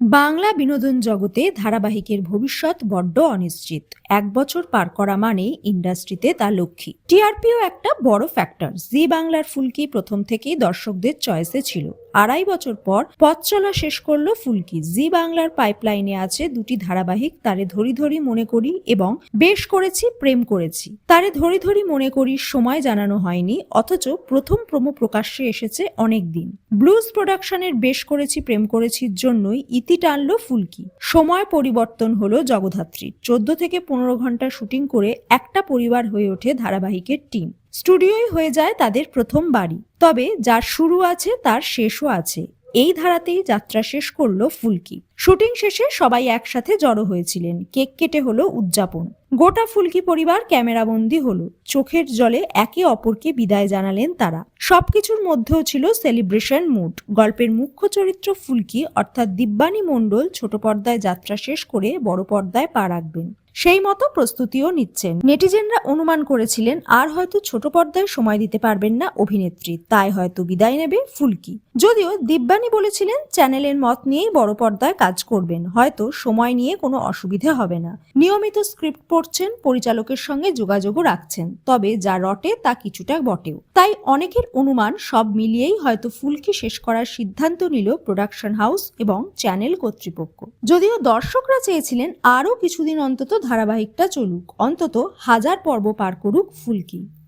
বাংলা বিনোদন জগতে ধারাবাহিকের ভবিষ্যৎ বড্ড অনিশ্চিত। এক বছর পার করা মানে ইন্ডাস্ট্রিতে তা লক্ষ্মী। টিআরপিও একটা বড় ফ্যাক্টর জি বাংলার ফুলকি প্রথম থেকেই দর্শকদের চয়েসে ছিল। আড়াই বছর পর পথ চলা শেষ করল ফুলকি। জি বাংলার পাইপলাইনে আছে দুটি ধারাবাহিক তারে ধরি ধরি মনে করি এবং বেশ করেছি, প্রেম করেছি। তারে ধরি ধরি মনে করি সময় জানানো হয়নি, অথচ প্রথম প্রোমো প্রকাশ্যে এসেছে অনেক দিন। ব্লুজ প্রোডাকশনের বেশ করেছি, প্রেম করেছির জন্যই ইতি টানলো ফুলকি। সময় পরিবর্তন হলো জগধাত্রীর। চোদ্দ থেকে পনেরো ঘণ্টা শুটিং করে একটা পরিবার হয়ে ওঠে ধারাবাহিকের টিম। স্টুডিওই হয়ে যায় তাদের প্রথম বাড়ি। তবে যার শুরু আছে, তার শেষও আছে। এই ধারাতেই যাত্রা শেষ করল ফুলকি। শুটিং শেষে সবাই একসাথে জড়ো হয়েছিলেন। কেক কেটে হলো উদযাপন। গোটা ফুলকি পরিবার ক্যামেরাবন্দি হলো। চোখের জলে একে অপরকে বিদায় জানালেন তারা। সবকিছুর মধ্যেও ছিল সেলিব্রেশন মুড। গল্পের মুখ্য চরিত্র ফুলকি, অর্থাৎ দিব্যানী মণ্ডল, ছোট পর্দায় যাত্রা শেষ করে বড় পর্দায় পা রাখবেন। সেই মতো প্রস্তুতিও নিচ্ছেন। নেটিজেনরা অনুমান করেছিলেন, আর হয়তো ছোট পর্দায় সময় দিতে পারবেন না অভিনেত্রী, তাই হয়তো বিদায় নেবে ফুলকি। যদিও দিব্যানী বলেছিলেন, চ্যানেলের মত নিয়েই বড় পর্দায় কাজ করবেন, হয়তো সময় নিয়ে কোনো অসুবিধে হবে না। নিয়মিত স্ক্রিপ্ট পড়ছেন, পরিচালকের সঙ্গে যোগাযোগও রাখছেন, তবে যা রটে তা কিছুটা বটেও। তাই অনেকের অনুমান সব মিলিয়েই হয়তো ফুলকি শেষ করার সিদ্ধান্ত নিল প্রোডাকশন হাউস এবং চ্যানেল কর্তৃপক্ষ। যদিও দর্শকরা চেয়েছিলেন আরও কিছুদিন অন্তত ধারাবাহিকটা চলুক। অন্তত হাজার পর্ব পার করুক ফুলকি।